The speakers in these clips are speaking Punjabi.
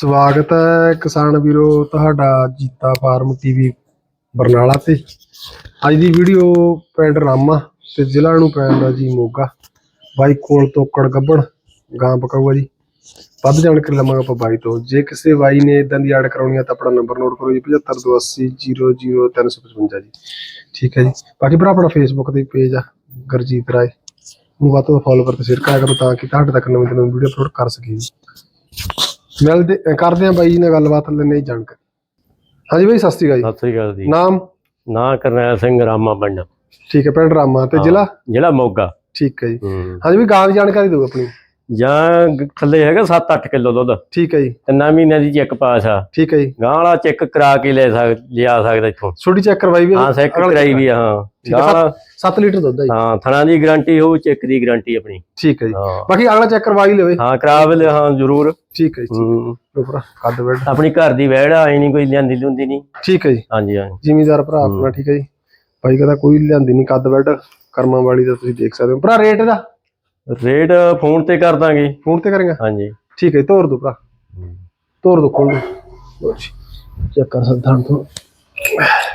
ਸਵਾਗਤ ਹੈ ਕਿਸਾਨ ਵੀਰੋ, ਤੁਹਾਡਾ ਜੀਤਾ ਫਾਰਮ ਟੀਵੀ ਬਰਨਾਲਾ ਤੇ। ਅੱਜ ਦੀ ਵੀਡੀਓ ਪਿੰਡ ਰਾਮਾ ਤੇ ਜ਼ਿਲ੍ਹਾ ਨੂੰ ਪੈਂਦਾ ਜੀ ਮੋਗਾ। ਬਾਈ ਕੋਲ ਤੋਕੜ ਗੱਬੜ ਗਾਂ ਪਕਾਊਗਾ ਜੀ। ਵੱਧ ਜਾਣਕਾਰੀ ਲਵਾਂਗੇ ਆਪਾਂ ਬਾਈ ਤੋਂ। ਜੇ ਕਿਸੇ ਬਾਈ ਨੇ ਇਦਾਂ ਦੀ ਐਡ ਕਰਾਉਣੀ ਹੈ ਤਾਂ ਆਪਣਾ ਨੰਬਰ ਨੋਟ ਕਰੋ ਜੀ 7528000355 ਜੀ। ਠੀਕ ਹੈ ਜੀ। ਬਾਕੀ ਭਰਾ, ਆਪਣਾ ਫੇਸਬੁੱਕ ਤੇ ਪੇਜ ਆ, ਗਰਜੀਤ ਰਾਏ। ਨੂੰ ਵੱਧ ਤੋਂ ਫੋਲੋ ਕਰਕੇ ਤੇ ਸ਼ੇਅਰ ਕਰਿਆ ਕਰੋ ਤਾਂ ਕਿ ਤੁਹਾਡੇ ਤੱਕ ਨਵੀਂ ਤੋਂ ਨਵੀਂ ਵੀਡੀਓ ਅਪਲੋਡ ਕਰ ਸਕੀਏ ਜੀ। ਮਿਲਦੇ ਕਰਦੇ ਆ ਬਾਈ ਜੀ ਨਾਲ ਗੱਲਬਾਤ ਲੈਣੇ ਹੀ ਜਾਣਕਾਰੀ। ਹਾਂਜੀ ਬਾਈ ਸਤਿ ਸ਼੍ਰੀ ਅਕਾਲ ਸਤਿ ਸ੍ਰੀ ਅਕਾਲ ਜੀ। ਜੀ ਨਾਮ ਨਾਂ ਕਰਨੈਲ ਸਿੰਘ ਰਾਮਾ ਪਿੰਡ। ਠੀਕ ਹੈ ਪਿੰਡ ਰਾਮਾ ਤੇ ਜ਼ਿਲ੍ਹਾ? ਜਿਹੜਾ ਮੋਗਾ। ਠੀਕ ਹੈ ਜੀ। ਹਾਂਜੀ ਵੀ ਗਾਂ ਦੀ ਜਾਣਕਾਰੀ ਦਿਓ ਆਪਣੀ। ਜਾਂ ਗ- ਥੱਲੇ ਹੈਗਾ 7-8 ਕਿਲੋ ਦੁੱਧ। ਠੀਕ ਹੈ ਜੀ। ਤਿੰਨਾਂ ਮਹੀਨਿਆਂ ਦੀ ਚੈੱਕ ਪਾਸ ਆ। ਠੀਕ ਹੈ ਜੀ। ਗਾਂ ਵਾਲਾ ਚੈੱਕ ਕਰਾ ਕੇ ਲੈ ਸਕ ਲਿਆ ਸਕਦਾ ਇੱਥੋਂ। ਛੋਟੀ ਚੈੱਕ ਕਰਵਾਈ ਵੀ ਹਾਂ ਚੈੱਕ ਕਰਾਈ ਵੀ ਆ, ਹਾਂ। ਠੀਕ ਹੈ, ਗਾਂ ਵਾਲਾ 7 ਲੀਟਰ ਦੁੱਧ ਹੈ ਜੀ। ਹਾਂ ਥਣਾ ਦੀ ਗਾਰੰਟੀ ਹੋਊ ਚੈੱਕ ਦੀ ਗਾਰੰਟੀ ਆਪਣੀ। ਠੀਕ ਹੈ ਜੀ। ਹਾਂ। ਬਾਕੀ ਅਗਲਾ ਚੈੱਕ ਕਰਵਾ ਹੀ ਲਵੇ। ਹਾਂ ਕਰਾ ਵੇ ਹਾਂ ਜ਼ਰੂਰ। ਠੀਕ ਹੈ ਜੀ ਹੂੰ। ਲਓ ਭਰਾ ਕੱਦ ਬੈਡ। ਆਪਣੀ ਘਰ ਦੀ ਵਹਿੜ ਆਈ ਨਹੀਂ ਕੋਈ ਲਿਆਂਦੀ ਲੁੰਦੀ ਨਹੀਂ ਠੀਕ ਹੈ ਜੀ। ਹਾਂਜੀ ਹਾਂ ਜ਼ਿਮੀਦਾਰ ਭਰਾ ਆਪਣਾ ਠੀਕ ਹੈ ਜੀ। ਬਾਈ ਕਹਿੰਦਾ ਕੋਈ ਲਿਆਂਦੀ ਨਹੀਂ ਕੱਦ ਬੈਡ ਕਰਮਾਂ ਵਾਲੀ ਦਾ ਤੁਸੀਂ ਦੇਖ ਸਕਦੇ ਹੋ। ਭਰਾ ਰੇਟ ਇਹਦਾ? ਰੇਟ ਫੋਨ ਤੇ ਕਰ ਦਾਂਗੇ। ਫੋਨ ਤੇ ਕਰਾਂਗਾ? ਹਾਂਜੀ। ਠੀਕ ਹੈ ਜੀ, ਤੋਰ ਦੋ ਭਰਾ। ਤੋਰ ਦੋ ਖੋਲ ਜੀ। ਚੈੱਕ ਕਰ ਸਕਦਾ ਹਾਂ ਤੋਂ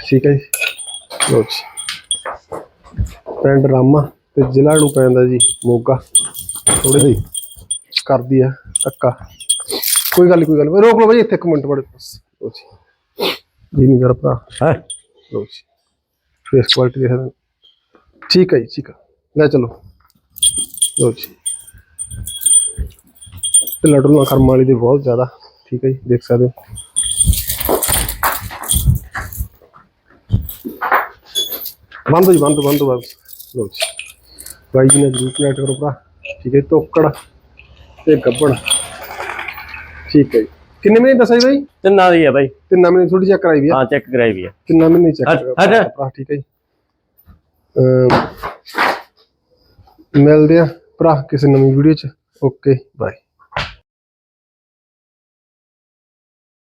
ਠੀਕ ਹੈ ਜੀ। ਜੀ। ਪਿੰਡ ਰਾਮਾ ਤੇ ਜ਼ਿਲ੍ਹਾ ਨੂੰ ਪੈਂਦਾ ਜੀ ਮੋਗਾ। ਥੋੜੇ ਜਿਹੀ ਕਰਦੀ ਆ ਧੱਕਾ। ਕੋਈ ਗੱਲ ਕੋਈ ਗੱਲ। ਰੋਕ ਲਓ ਬਾਈ ਇੱਥੇ ਇੱਕ ਮਿੰਟ ਬੜੇ ਬਸ ਲਓ ਜੀ। ਜੀ ਨਹੀਂ ਕਰ ਭਰਾ। ਹੈ? ਜੀ। ਫੇਸ ਕੁਆਲਿਟੀ ਦੇਖ ਸਕਦੇ ਹੋ। ਠੀਕ ਹੈ ਜੀ ਠੀਕ ਹੈ ਲੈ ਚਲੋ। ਲਓ ਜੀ। ਤੇ ਨਾਲ ਕਰਮ ਵਾਲੀ ਦੀ ਬਹੁਤ ਜ਼ਿਆਦਾ ਠੀਕ ਹੈ ਜੀ ਦੇਖ ਸਕਦੇ ਹੋ। ਬੰਦ ਜੀ ਬੰਦ ਬੰਦ ਬੰਦ। ਲਓ ਜੀ। ਬਾਈ ਜੀ ਨੇ ਜਰੂਰ ਕਨੈਕਟ ਕਰੋ ਭਰਾ। ਠੀਕ ਹੈ ਤੋਕੜ ਤੇ ਗੱਬੜ। ਠੀਕ ਹੈ ਜੀ। ਕਿੰਨੇ ਮਹੀਨੇ ਦੱਸਿਆ ਜੀ ਬਾਈ? ਤਿੰਨਾਂ ਦੀ ਆ ਬਾਈ। ਤਿੰਨਾਂ ਮਹੀਨੇ ਥੋੜੀ ਚੈੱਕ ਕਰਾਈ ਵੀ ਆ। ਹਾਂ ਚੈੱਕ ਕਰਾਈ ਵੀ ਆ। ਤਿੰਨਾਂ ਮਹੀਨੇ ਚੈੱਕ ਹਟ, ਕਰਾ ਹਟ। ਭਰਾ ਠੀਕ ਹੈ ਜੀ। ਮਿਲਦੇ ਆ। ਭਰਾ ਕਿਸੇ ਨਵੀਂ ਵੀਡੀਓ ਚ। Okay bye